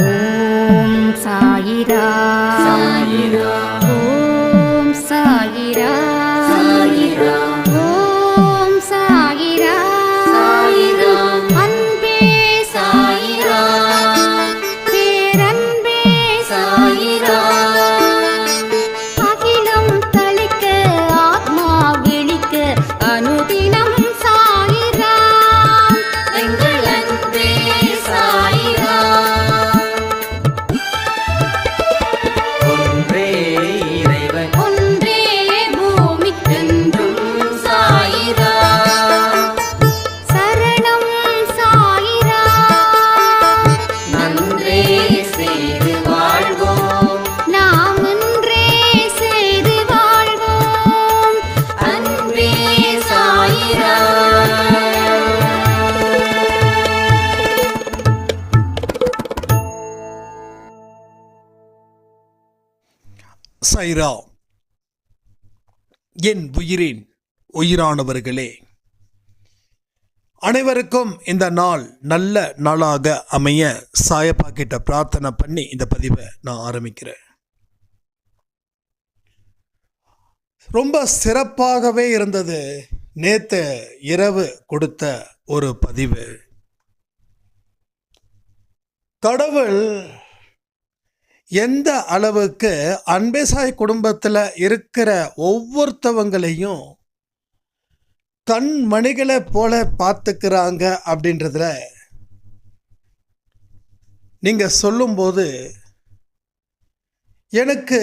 ஓம் சாயிரா சைரா என் உயிரின் உயிரானவர்களே அனைவருக்கும் இந்த நாள் நல்ல நாளாக அமைய சாயப்பா கிட்ட பிரார்த்தனை பண்ணி இந்த பதிவை நான் ஆரம்பிக்கிறேன். ரொம்ப சிறப்பாகவே இருந்தது நேத்து இரவு கொடுத்த ஒரு பதிவு. கடவுள் எந்த அளவுக்கு அன்பேசாய் குடும்பத்தில் இருக்கிற ஒவ்வொருத்தவங்களையும் கண் மணிகளை போல பார்த்துக்கிறாங்க அப்படின்றதுல நீங்க சொல்லும்போது எனக்கு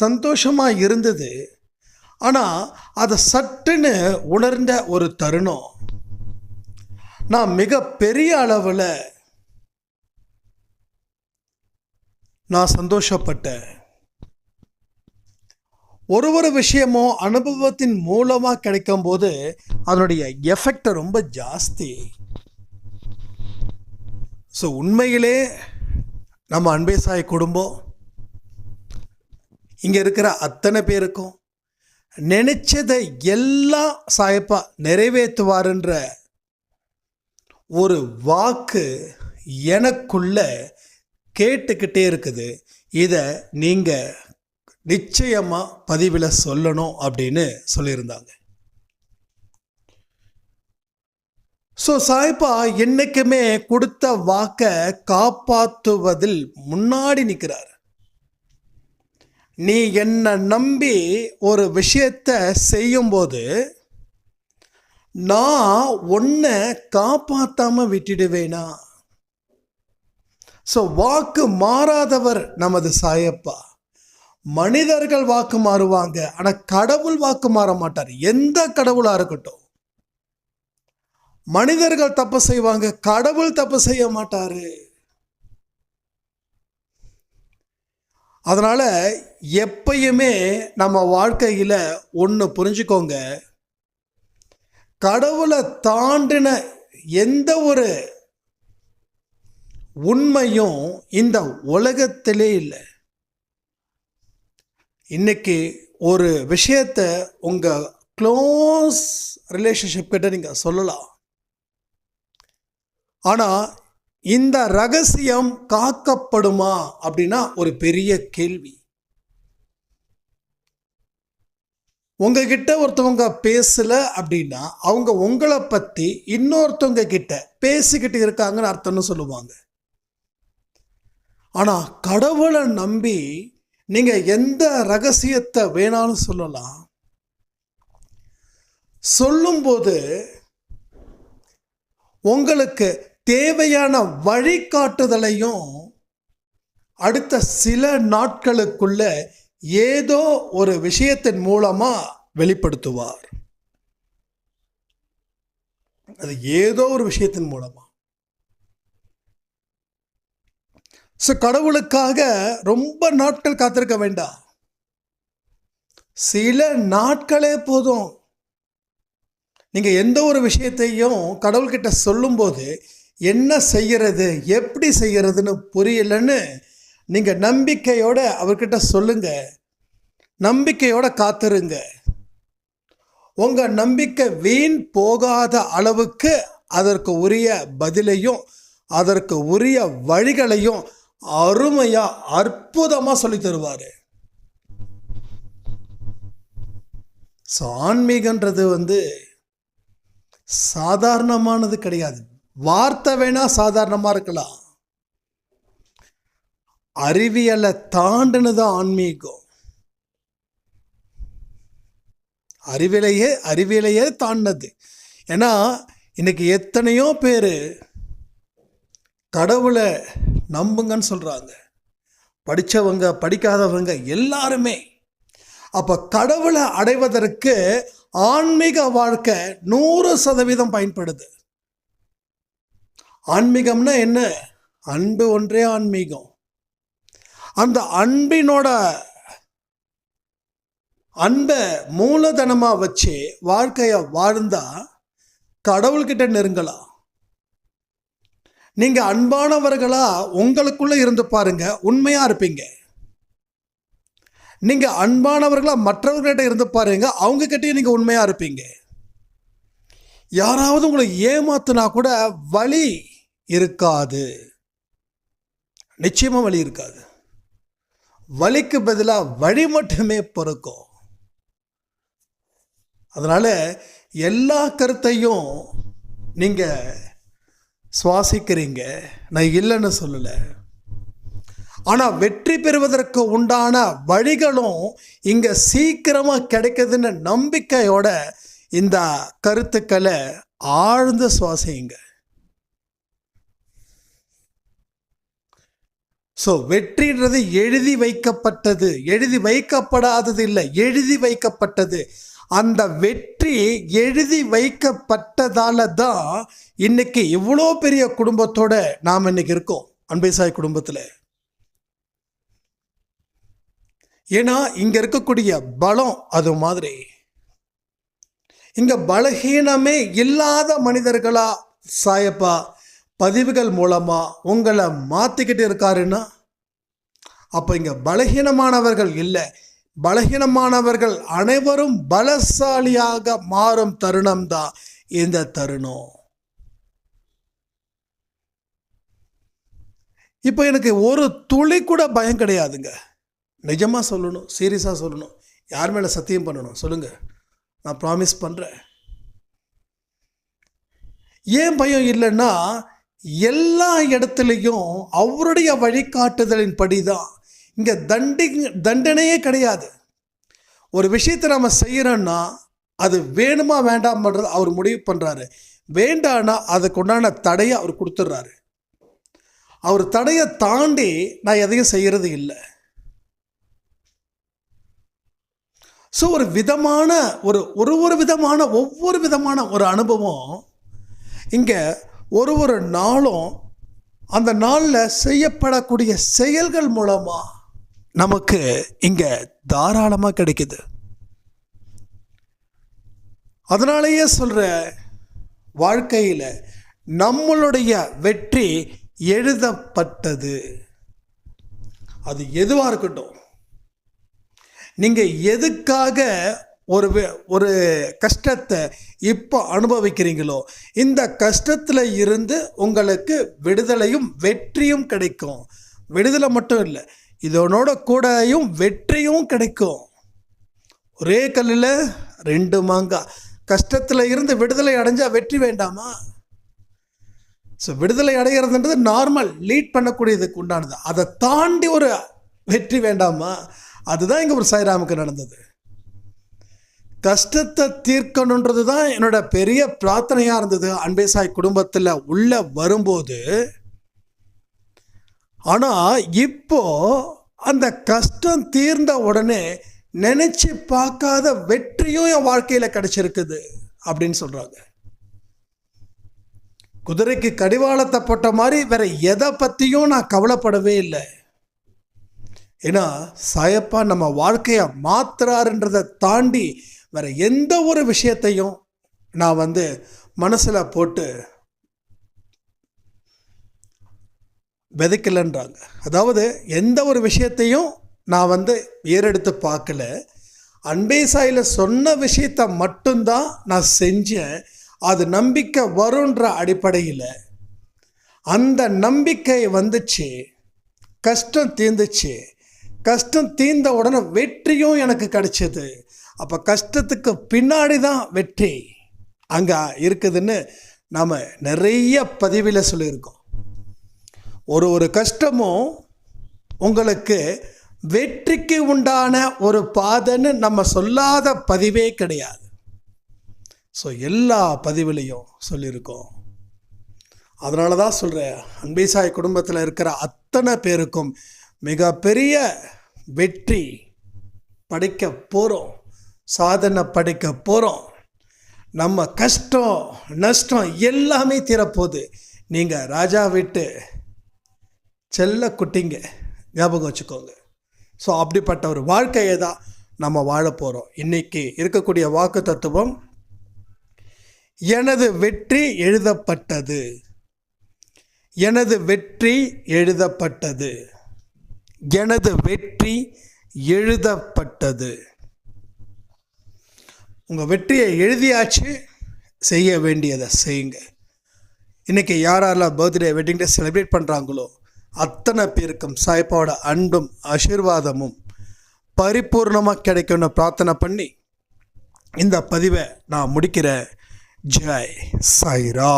சந்தோஷமா இருந்தது. ஆனா அதை சட்டுன்னு உணர்ந்த ஒரு தருணம். நான் மிக பெரிய அளவில் நான் சந்தோஷப்பட்டேன். ஒரு ஒரு விஷயமும் அனுபவத்தின் மூலமாக கிடைக்கும் போது அதனுடைய எஃபெக்ட் ரொம்ப ஜாஸ்தி. ஸோ உண்மையிலே நம்ம அன்பேசாய் குடும்பம். இங்கே இருக்கிற அத்தனை பேருக்கும் நினைச்சதை எல்லாம் சாயப்பா நிறைவேற்றுவாருன்ற ஒரு வாக்கு எனக்குள்ள கேட்டுக்கிட்டே இருக்குது. இதை நீங்கள் நிச்சயமாக பதிவில் சொல்லணும் அப்படின்னு சொல்லியிருந்தாங்க. ஸோ சாய்ப்பா என்னைக்குமே கொடுத்த வாக்கை காப்பாற்றுவதில் முன்னாடி நிற்கிறார் நீ என்னை நம்பி ஒரு விஷயத்தை செய்யும்போது நான் உன்னை காப்பாற்றாமல் விட்டுடுவேனா? ஸோ வாக்கு மாறாதவர் நமது சாயப்பா. மனிதர்கள் வாக்கு மாறுவாங்க. ஆனால் கடவுள் வாக்கு மாற மாட்டார். எந்த கடவுளாக இருக்கட்டும். மனிதர்கள் தப்பு செய்வாங்க. கடவுள் தப்பு செய்ய மாட்டார். அதனால் எப்பயுமே நம்ம வாழ்க்கையில் ஒன்று புரிஞ்சுக்கோங்க. கடவுளை தாண்டின எந்த ஒரு உண்மையும் இந்த உலகத்திலே இல்லை. இன்னைக்கு ஒரு விஷயத்த உங்கள் க்ளோஸ் ரிலேஷன்ஷிப் கிட்ட நீங்கள் சொல்லலாம். ஆனால் இந்த ரகசியம் காக்கப்படுமா அப்படின்னா ஒரு பெரிய கேள்வி. உங்ககிட்ட ஒருத்தவங்க பேசலை அப்படின்னா அவங்க உங்களை பற்றி இன்னொருத்தவங்க கிட்ட பேசிக்கிட்டு இருக்காங்கன்னு அர்த்தம்னு சொல்லுவாங்க. ஆனால் கடவுளை நம்பி நீங்கள் எந்த ரகசியத்தை வேணாலும் சொல்லலாம். சொல்லும்போது உங்களுக்கு தேவையான வழிகாட்டுதலையும் அடுத்த சில நாட்களுக்குள்ள ஏதோ ஒரு விஷயத்தின் மூலமாக வெளிப்படுத்துவார். அது ஏதோ ஒரு விஷயத்தின் மூலமாக ஸோ கடவுளுக்காக ரொம்ப நாட்கள் காத்திருக்க வேண்டாம். சில நாட்களே போதும். நீங்கள் எந்த ஒரு விஷயத்தையும் கடவுள்கிட்ட சொல்லும்போது என்ன செய்கிறது எப்படி செய்கிறதுன்னு புரியலன்னு நீங்கள் நம்பிக்கையோடு அவர்கிட்ட சொல்லுங்கள் நம்பிக்கையோட காத்துருங்க. உங்கள் நம்பிக்கை வீண் போகாத அளவுக்கு அதற்கு உரிய பதிலையும் அதற்கு உரிய வழிகளையும் அருமையா அற்புதமா சொல்லி தருவார். ஸோ ஆன்மீகன்றது வந்து சாதாரணமானது கிடையாது. வார்த்தை வேணா சாதாரணமா இருக்கலாம். அறிவியலை தாண்டினது ஆன்மீகம். அறிவியலையே அறிவியலையே தாண்டினது. ஏன்னா இன்னைக்கு எத்தனையோ பேர் கடவுளை நம்புங்கன்னு சொல்கிறாங்க படித்தவங்க படிக்காதவங்க எல்லாருமே. அப்போ கடவுளை அடைவதற்கு ஆன்மீக வாழ்க்கை நூறு சதவீதம் பயன்படுது. ஆன்மீகம்னா என்ன? அன்பு ஒன்றே ஆன்மீகம். அந்த அன்பினோட அன்பை மூலதனமாக வச்சு வாழ்க்கையை வாழ்ந்தா கடவுள்கிட்ட நெருங்கலாம். நீங்கள் அன்பானவர்களாக உங்களுக்குள்ளே இருந்து பாருங்கள் உண்மையாக இருப்பீங்க. நீங்கள் அன்பானவர்களாக மற்றவர்கிட்ட இருந்து பாருங்கள் அவங்கக்கிட்டேயும் நீங்கள் உண்மையாக இருப்பீங்க. யாராவது உங்களை ஏமாத்துனா கூட வழி இருக்காது. நிச்சயமாக வழி இருக்காது. வழிக்கு பதிலாக வழி மட்டுமே பிறக்கும். அதனால் எல்லா கருத்தையும் நீங்கள் சுவாசிக்கிறீங்க? நான் இல்லைன்னு சொல்லலை. ஆனால் வெற்றி பெறுவதற்கு உண்டான வழிகளும் இங்கே சீக்கிரமாக கிடைக்குதுன்னு நம்பிக்கையோட இந்த கருத்துக்களை ஆழ்ந்து சுவாசிங்க ஸோ வெற்றின்றது எழுதி வைக்கப்பட்டது. எழுதி வைக்கப்படாதது இல்லை எழுதி வைக்கப்பட்டது. அந்த வெற்றி எழுதி வைக்கப்பட்டதால தான் இன்னைக்கு இவ்வளோ பெரிய குடும்பத்தோட நாம் இன்னைக்கு இருக்கோம். அன்பைசாய் குடும்பத்தில். ஏன்னா இங்கே இருக்கக்கூடிய பலம் அது மாதிரி. இங்கே பலகீனமே இல்லாத மனிதர்களா சாயப்பா பதிவுகள் மூலமாக உங்களை மாற்றிக்கிட்டு இருக்காருன்னா அப்போ இங்கே பலகீனமானவர்கள் இல்லை. பலகீனமானவர்கள் அனைவரும் பலசாலியாக மாறும் தருணம் தான் இந்த தருணம். இப்போ எனக்கு ஒரு துளி கூட பயம் கிடையாதுங்க. நிஜமாக சொல்லணும் சீரியஸாக சொல்லணும். யார் மேலே சத்தியம் பண்ணணும்? சொல்லுங்கள் நான் ப்ராமிஸ் பண்ணுறேன் ஏன் பயம் இல்லைன்னா எல்லா இடத்துலையும் அவருடைய வழிகாட்டுதலின் படி தான் இங்கே தண்டி தண்டனையே கிடையாது. ஒரு விஷயத்தை நம்ம செய்கிறோன்னா அது வேணுமா வேண்டாமன்றது அவர் முடிவு பண்ணுறாரு வேண்டான்னா அதுக்கு உண்டான தடையை அவர் கொடுத்துட்றாரு. அவர் தடையை தாண்டி நான் எதையும் செய்கிறது இல்லை. ஸோ ஒரு விதமான ஒரு ஒரு ஒரு விதமான ஒவ்வொரு விதமான ஒரு அனுபவம் இங்கே ஒரு ஒரு நாளும் அந்த நாளில் செய்யப்படக்கூடிய செயல்கள் மூலமாக நமக்கு இங்கே தாராளமாக கிடைக்குது. அதனாலேயே சொல்கிற வாழ்க்கையில் நம்மளுடைய வெற்றி எழுதப்பட்டது. அது எதுவாக இருக்கட்டும். நீங்கள் எதுக்காக ஒரு ஒரு கஷ்டத்தை இப்போ அனுபவிக்கிறீங்களோ இந்த கஷ்டத்தில் இருந்து உங்களுக்கு விடுதலையும் வெற்றியும் கிடைக்கும். விடுதலை மட்டும் இல்லை இதனோட கூடயும் வெற்றியும் கிடைக்கும். ஒரே கல்லில் ரெண்டு மாங்காய் கஷ்டத்தில் இருந்து விடுதலை அடைஞ்சால் வெற்றி வேண்டாமா? ஸோ விடுதலை அடைகிறதுன்றது நார்மல் லீட் பண்ணக்கூடியதுக்கு உண்டானது. அதை தாண்டி ஒரு வெற்றி வேண்டாமா? அதுதான் இங்கே ஒரு சாய்ராமுக்கு நடந்தது. கஷ்டத்தை தீர்க்கணுன்றது தான் என்னோட பெரிய பிரார்த்தனையாக இருந்தது. அன்பே சாய் குடும்பத்தில் உள்ள வரும்போது ஆனால் இப்போ அந்த கஷ்டம் தீர்ந்த உடனே நினச்சி பார்க்காத வெற்றியும் என் வாழ்க்கையில் கிடச்சிருக்குது அப்படின்னு சொல்கிறாங்க குதிரைக்கு கடிவாளத்தை போட்ட மாதிரி வேற எதை பற்றியும் நான் கவலைப்படவே இல்லை. ஏன்னா சாயப்பா நம்ம வாழ்க்கையை மாத்துறாருன்றதை தாண்டி வேற எந்த ஒரு விஷயத்தையும் நான் வந்து மனசில் போட்டு விதைக்கலன்றாங்க. அதாவது எந்த ஒரு விஷயத்தையும் நான் வந்து ஏறெடுத்து பார்க்கல. அன்பே சாயில் சொன்ன விஷயத்த மட்டும்தான் நான் செஞ்சேன். அது நம்பிக்கை வருன்ற அடிப்படையில். அந்த நம்பிக்கை வந்துச்சு. கஷ்டம் தீர்ந்துச்சு. கஷ்டம் தீர்ந்த உடனே வெற்றியும் எனக்கு கிடைச்சது. அப்போ கஷ்டத்துக்கு பின்னாடி தான் வெற்றி அங்கே இருக்குதுன்னு நாம் நிறைய பதிவில் சொல்லியிருக்கோம். ஒரு ஒரு கஷ்டமும் உங்களுக்கு வெற்றிக்கு உண்டான ஒரு பாதைன்னு நம்ம சொல்லாத பதிவே கிடையாது. ஸோ எல்லா பதிவுலையும் சொல்லியிருக்கோம். அதனால தான் சொல்கிறேன் அன்பேசாய் குடும்பத்தில் இருக்கிற அத்தனை பேருக்கும் மிகப்பெரிய வெற்றி படைக்க போகிறோம் சாதனை படைக்க போகிறோம் நம்ம கஷ்டம் நஷ்டம் எல்லாமே தீரப்போகுது. நீங்கள் ராஜா விட்டு செல்ல குட்டிங்க. ஞாபகம் வச்சுக்கோங்க. ஸோ அப்படிப்பட்ட ஒரு வாழ்க்கையை தான் நம்ம வாழ போகிறோம் இன்றைக்கி இருக்கக்கூடிய வாக்கு தத்துவம் எனது வெற்றி எழுதப்பட்டது. எனது வெற்றி எழுதப்பட்டது. எனது வெற்றி எழுதப்பட்டது. உங்கள் வெற்றியை எழுதியாச்சு செய்ய வேண்டியதை செய்யுங்க. இன்றைக்கி யார் யாரெல்லாம் பர்த்டே வெட்டிங் டே செலிப்ரேட் பண்ணுறாங்களோ அத்தனை பேருக்கும் சாய்ப்பாவோட அன்பும் ஆசீர்வாதமும் பரிபூர்ணமாக கிடைக்கும்னு பிரார்த்தனை பண்ணி இந்த பதிவை நான் முடிக்கிறேன் ஜெய் சாய்ரா.